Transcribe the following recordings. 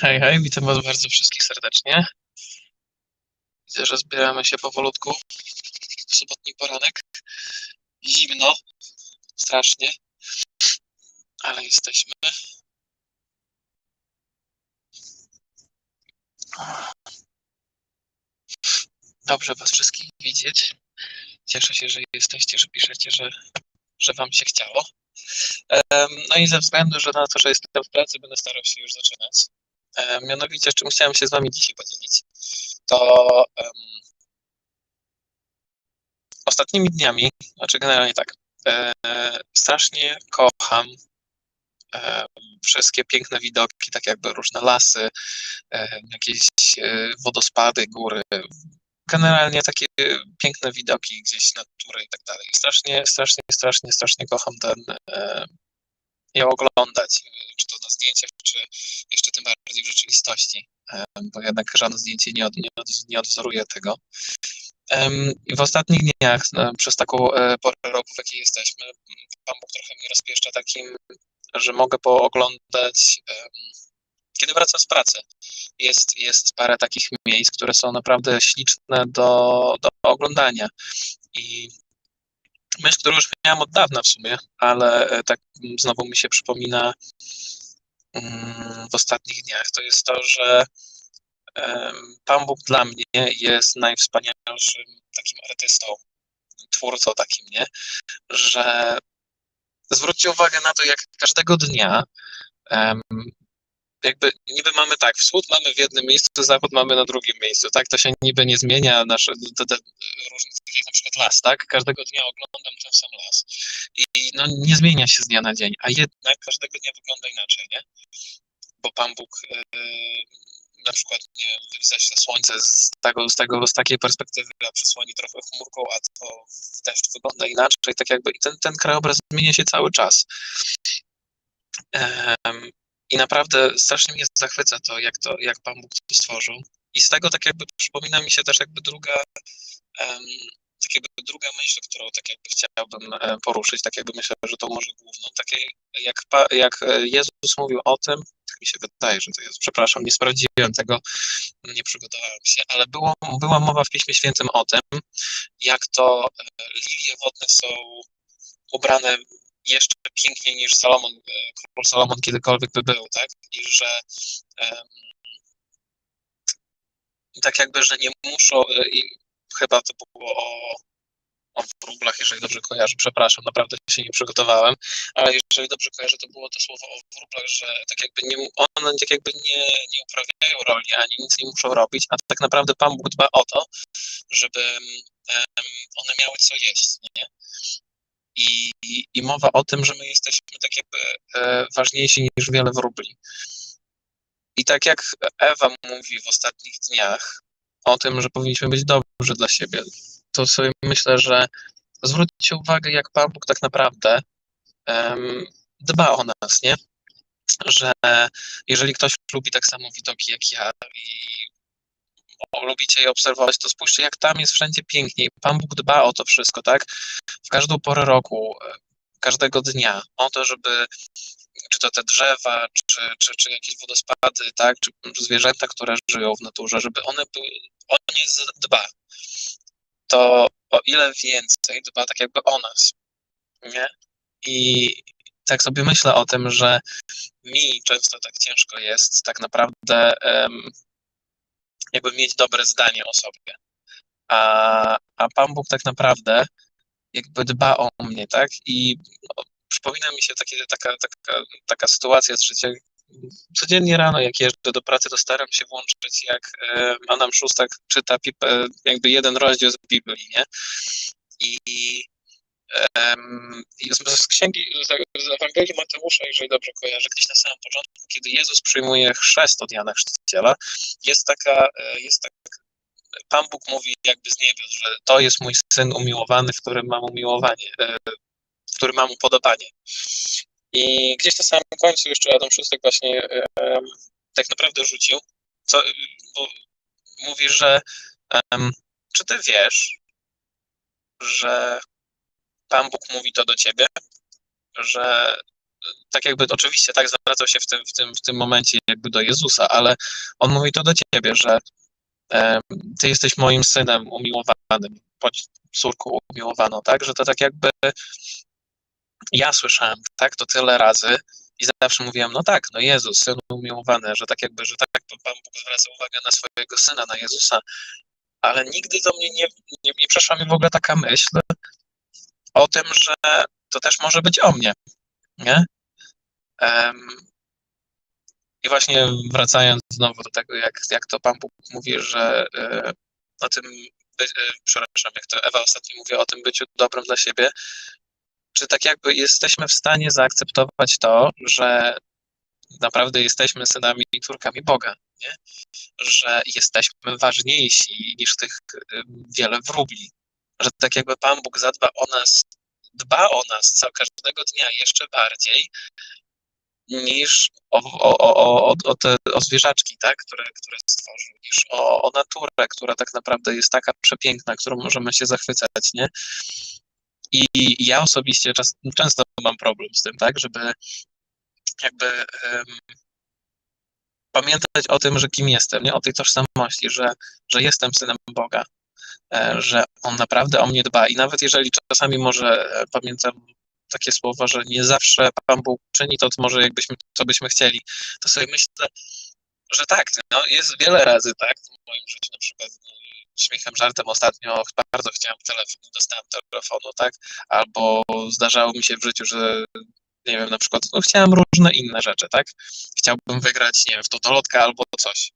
Hej, hej, witam was bardzo wszystkich serdecznie. Widzę, że zbieramy się powolutku w sobotni poranek. Zimno, strasznie, ale jesteśmy. Dobrze was wszystkich widzieć. Cieszę się, że jesteście, że piszecie, że, że wam się chciało. No i ze względu że na to, że jestem w pracy, będę starał się już zaczynać. E, Mianowicie, czym chciałem się z wami dzisiaj podzielić, to em, ostatnimi dniami, znaczy generalnie tak, e, strasznie kocham e, wszystkie piękne widoki, tak jakby różne lasy, e, jakieś e, wodospady, góry, generalnie takie piękne widoki gdzieś natury i tak dalej. Strasznie, strasznie, strasznie, strasznie kocham ten, e, je oglądać, czy to na zdjęciach, czy jeszcze tym bardziej w rzeczywistości, e, bo jednak żadne zdjęcie nie, od, nie, od, nie odwzoruje tego. I w ostatnich dniach, no, przez taką e, porę roku, w jakiej jesteśmy, Pan Bóg trochę mnie rozpieszcza takim, że mogę pooglądać, kiedy wracam z pracy. Jest, jest parę takich miejsc, które są naprawdę śliczne do, do oglądania. I myśl, którą już miałam od dawna w sumie, ale e, tak znowu mi się przypomina mm, w ostatnich dniach, to jest to, że Pan Bóg dla mnie jest najwspanialszym takim artystą, twórcą takim, nie? Że zwróćcie uwagę na to, jak każdego dnia jakby niby mamy tak, wschód mamy w jednym miejscu, zachód mamy na drugim miejscu, tak? To się niby nie zmienia, nasze te, na przykład las, tak? Każdego dnia oglądam ten sam las i no, nie zmienia się z dnia na dzień, a jednak każdego dnia wygląda inaczej, nie? Bo Pan Bóg yy, na przykład nie ześle słońce z, tego, z, tego, z takiej perspektywy, a przysłoni trochę chmurką, a to deszcz wygląda inaczej, tak jakby i ten, ten krajobraz zmienia się cały czas. Um, i naprawdę strasznie mnie zachwyca to, jak to, jak Pan Bóg to stworzył. I z tego tak jakby przypomina mi się też jakby druga, um, tak jakby druga myśl, którą tak jakby chciałbym e, poruszyć, tak jakby myślę, że to może główną, takie jak, jak Jezus mówił o tym, tak mi się wydaje, że to jest, przepraszam, nie sprawdziłem tego, nie przygotowałem się, ale było, była mowa w Piśmie Świętym o tym, jak to e, lilie wodne są ubrane jeszcze piękniej niż Salomon, król Salomon kiedykolwiek by był, tak? I że um, tak jakby, że nie muszą, chyba to było o, o wróblach, jeżeli dobrze kojarzę, przepraszam, naprawdę się nie przygotowałem, ale jeżeli dobrze kojarzę, to było to słowo o wróblach, że tak jakby nie, one tak jakby nie, nie uprawiają roli, ani nic nie muszą robić, a tak naprawdę Pan Bóg dba o to, żeby um, one miały co jeść, nie? I, i, mowa o tym, że my jesteśmy tak jakby e, ważniejsi niż wiele wróbli. I tak jak Ewa mówi w ostatnich dniach o tym, że powinniśmy być dobrzy dla siebie, to sobie myślę, że zwróćcie uwagę, jak Pan Bóg tak naprawdę um, dba o nas, nie? Że jeżeli ktoś lubi tak samo widoki jak ja i lubicie je obserwować, to spójrzcie, jak tam jest wszędzie piękniej. Pan Bóg dba o to wszystko, tak? W każdą porę roku, e, każdego dnia, o to, żeby czy to te drzewa, czy, czy, czy jakieś wodospady, tak, czy zwierzęta, które żyją w naturze, żeby one były, o nie dba. To o ile więcej dba tak jakby o nas, nie? I tak sobie myślę o tym, że mi często tak ciężko jest tak naprawdę um, jakby mieć dobre zdanie o sobie. A, a Pan Bóg tak naprawdę jakby dba o mnie, tak? I przypomina mi się takie, taka, taka, taka sytuacja z życia. Codziennie rano, jak jeżdżę do pracy, to staram się włączyć, jak e, Adam Szustak czyta e, jakby jeden rozdział z Biblii, nie? I z, księgi, z, Ewangelii Mateusza, jeżeli dobrze kojarzę, gdzieś na samym początku, kiedy Jezus przyjmuje chrzest od Jana Chrzciciela, jest taka, e, jest tak, Pan Bóg mówi jakby z niebios, że to jest mój syn umiłowany, w którym mam umiłowanie, w którym mam upodobanie. I gdzieś na samym końcu jeszcze Adam Szóstek właśnie um, tak naprawdę rzucił, co, bo mówi, że um, czy ty wiesz, że Pan Bóg mówi to do ciebie, że tak jakby oczywiście tak zwracał się w tym, w tym, w tym momencie jakby do Jezusa, ale on mówi to do ciebie, że ty jesteś moim synem umiłowanym, bądź córką umiłowaną, tak, że to tak jakby ja słyszałem, tak, to tyle razy i zawsze mówiłem, no tak, no Jezus, syn umiłowany, że tak jakby, że tak, Pan Bóg zwraca uwagę na swojego syna, na Jezusa, ale nigdy do mnie nie, nie, nie przeszła mi w ogóle taka myśl o tym, że to też może być o mnie, nie? Um, I właśnie wracając znowu do tego, jak, jak to Pan Bóg mówi, że e, o tym, e, przepraszam, jak to Ewa ostatnio mówi o tym byciu dobrym dla siebie, czy tak jakby jesteśmy w stanie zaakceptować to, że naprawdę jesteśmy synami i córkami Boga, nie? że jesteśmy ważniejsi niż tych wiele wróbli, że tak jakby Pan Bóg zadba o nas, dba o nas każdego dnia jeszcze bardziej niż o, o, o, o, te, o zwierzaczki, tak, które, które stworzył, niż o, o naturę, która tak naprawdę jest taka przepiękna, którą możemy się zachwycać, nie? I ja osobiście czas, często mam problem z tym, tak, żeby jakby um, pamiętać o tym, że kim jestem, nie? O tej tożsamości, że, że jestem synem Boga, e, że On naprawdę o mnie dba. I nawet jeżeli czasami może e, pamiętam takie słowa, że nie zawsze Pan Bóg czyni to, może jakbyśmy, co byśmy chcieli, to sobie myślę, że tak, no, jest wiele razy, tak, w moim życiu na przykład śmiechem, żartem ostatnio bardzo chciałem telefon, dostałem telefonu, tak, albo zdarzało mi się w życiu, że nie wiem, na przykład, no chciałem różne inne rzeczy, tak, chciałbym wygrać, nie wiem, w totolotka albo coś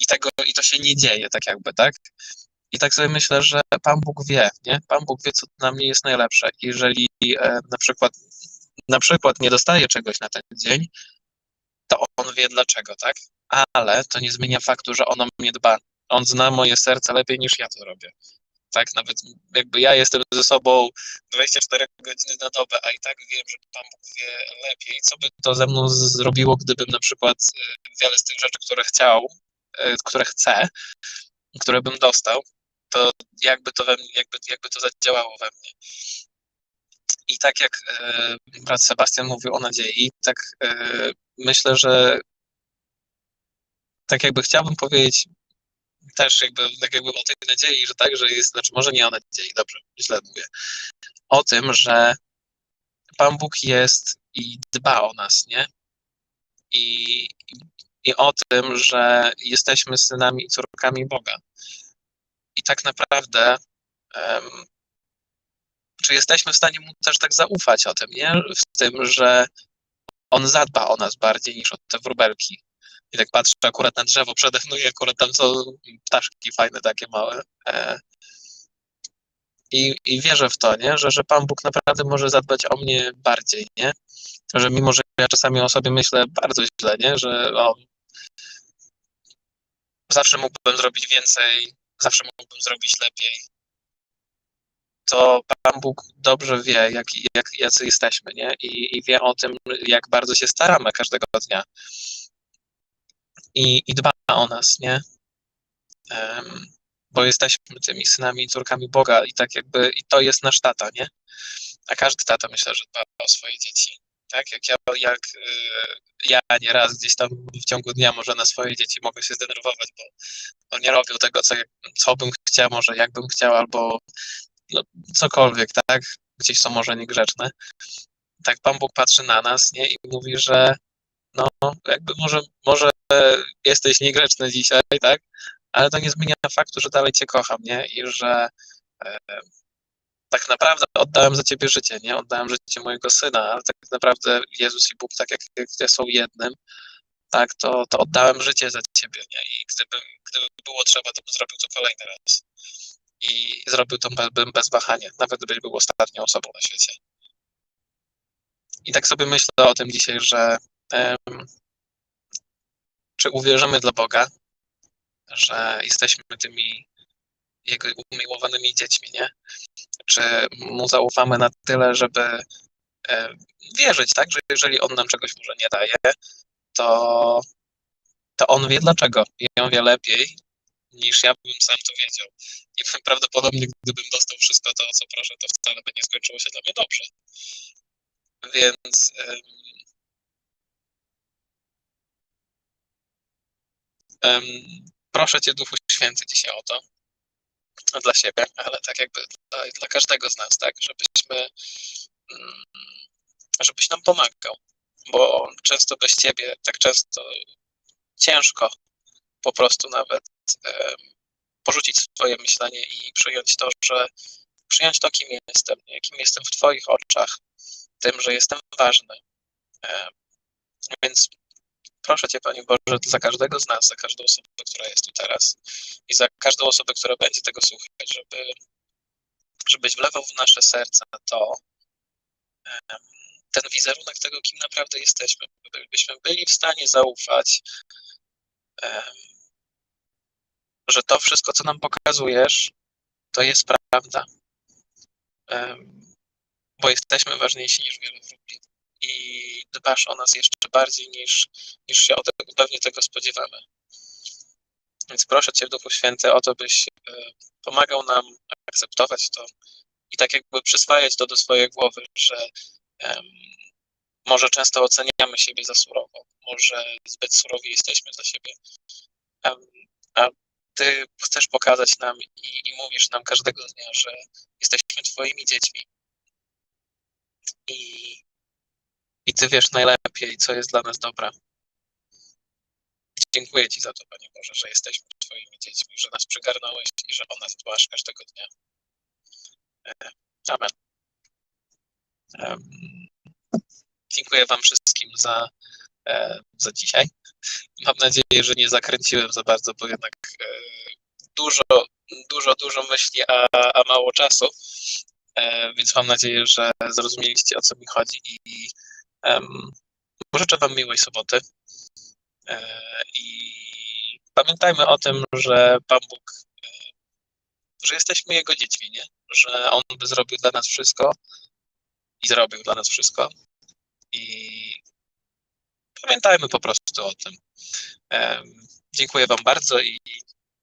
i tego, i to się nie dzieje, tak jakby, tak, i tak sobie myślę, że Pan Bóg wie, nie? Pan Bóg wie, co dla mnie jest najlepsze. Jeżeli e, na przykład na przykład nie dostaję czegoś na ten dzień, to on wie dlaczego, tak? Ale to nie zmienia faktu, że on o mnie dba. On zna moje serce lepiej niż ja to robię. Tak, nawet jakby ja jestem ze sobą 24 godziny na dobę, a i tak wiem, że Pan Bóg wie lepiej, co by to ze mną zrobiło, gdybym na przykład e, wiele z tych rzeczy, które chciał, e, które chcę, które bym dostał, to jakby to, mnie, jakby, jakby to zadziałało we mnie. I tak jak e, brat Sebastian mówił o nadziei, tak myślę, że tak jakby chciałbym powiedzieć też jakby, tak jakby o tej nadziei, że tak, że jest, znaczy może nie o nadziei, dobrze, źle mówię, o tym, że Pan Bóg jest i dba o nas, nie? I, i o tym, że jesteśmy synami i córkami Boga. I tak naprawdę, um, czy jesteśmy w stanie mu też tak zaufać o tym, nie? W tym, że on zadba o nas bardziej niż o te wróbelki. I tak patrzę akurat na drzewo przede mną i akurat tam są ptaszki fajne, takie małe. E, i, I wierzę w to, nie? Że, że Pan Bóg naprawdę może zadbać o mnie bardziej, nie? Że mimo, że ja czasami o sobie myślę bardzo źle, nie? Że o, zawsze mógłbym zrobić więcej, zawsze mógłbym zrobić lepiej. To Pan Bóg dobrze wie, jak, jak, jacy jesteśmy, nie? I, I wie o tym, jak bardzo się staramy każdego dnia. I, i dba o nas, nie? Um, bo jesteśmy tymi synami i córkami Boga i tak jakby, i to jest nasz tata, nie? A każdy tata myślę, że dba o swoje dzieci. Tak, jak ja, jak y, ja nieraz gdzieś tam w ciągu dnia może na swoje dzieci mogę się zdenerwować, bo, bo nie robią tego, co, co bym chciał, może jak bym chciał, albo no, cokolwiek, tak? Gdzieś są może niegrzeczne. Tak Pan Bóg patrzy na nas, nie? I mówi, że no, jakby może, może jesteś niegrzeczny dzisiaj, tak? Ale to nie zmienia faktu, że dalej Cię kocham, nie? I że e, tak naprawdę oddałem za ciebie życie, nie? Oddałem życie mojego syna, ale tak naprawdę Jezus i Bóg, tak jak, jak są jednym, tak, to, to oddałem życie za ciebie, nie? I gdyby, gdyby było trzeba, to bym zrobił to kolejny raz. I zrobił to bez, bez wahania, nawet gdybyś był ostatnią osobą na świecie. I tak sobie myślę o tym dzisiaj, że czy uwierzymy dla Boga, że jesteśmy tymi jego umiłowanymi dziećmi, nie? Czy mu zaufamy na tyle, żeby e, wierzyć, tak, że jeżeli on nam czegoś może nie daje, to, to on wie dlaczego i on wie lepiej niż ja bym sam to wiedział. I prawdopodobnie gdybym dostał wszystko to, o co proszę, to wcale by nie skończyło się dla mnie dobrze. Więc proszę Cię, Duchu Święty, dzisiaj o to dla siebie, ale tak jakby dla, dla każdego z nas, tak, żebyśmy, mm, żebyś nam pomagał, bo często bez Ciebie, tak często ciężko po prostu nawet porzucić swoje myślenie i przyjąć to, że przyjąć to, kim jestem, nie? kim jestem w Twoich oczach, tym, że jestem ważny. Więc proszę Cię, Panie Boże, za każdego z nas, za każdą osobę, która jest tu teraz i za każdą osobę, która będzie tego słuchać, żeby, żebyś wlewał w nasze serca to, ten wizerunek tego, kim naprawdę jesteśmy, byśmy byli w stanie zaufać, że to wszystko, co nam pokazujesz, to jest prawda. Bo jesteśmy ważniejsi niż wiele wróbli i dbasz o nas jeszcze bardziej niż, niż się tego, pewnie tego spodziewamy. Więc proszę Cię, Duchu Święty, o to, byś e, pomagał nam akceptować to i tak jakby przyswajać to do swojej głowy, że em, może często oceniamy siebie za surowo, może zbyt surowi jesteśmy dla siebie, em, a Ty chcesz pokazać nam i, i mówisz nam każdego dnia, że jesteśmy Twoimi dziećmi i, i Ty wiesz najlepiej, co jest dla nas dobre. Dziękuję Ci za to, Panie Boże, że jesteśmy Twoimi dziećmi, że nas przygarnąłeś i że o nas dbasz każdego dnia. E, Amen. Dziękuję Wam wszystkim za, e, za dzisiaj. Mam nadzieję, że nie zakręciłem za bardzo, bo jednak e, dużo, dużo, dużo myśli, a, a mało czasu. Więc mam nadzieję, że zrozumieliście o co mi chodzi i życzę Wam miłej soboty. E, I pamiętajmy o tym, że Pan Bóg, e, że jesteśmy Jego dziećmi, nie? że On by zrobił dla nas wszystko i zrobił dla nas wszystko. I pamiętajmy po prostu o tym. Dziękuję Wam bardzo i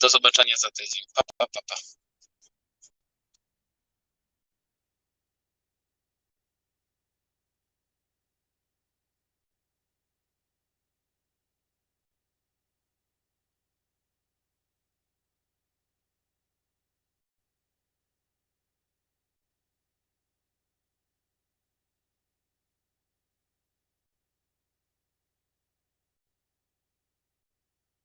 do zobaczenia za tydzień. Pa, pa, pa, pa.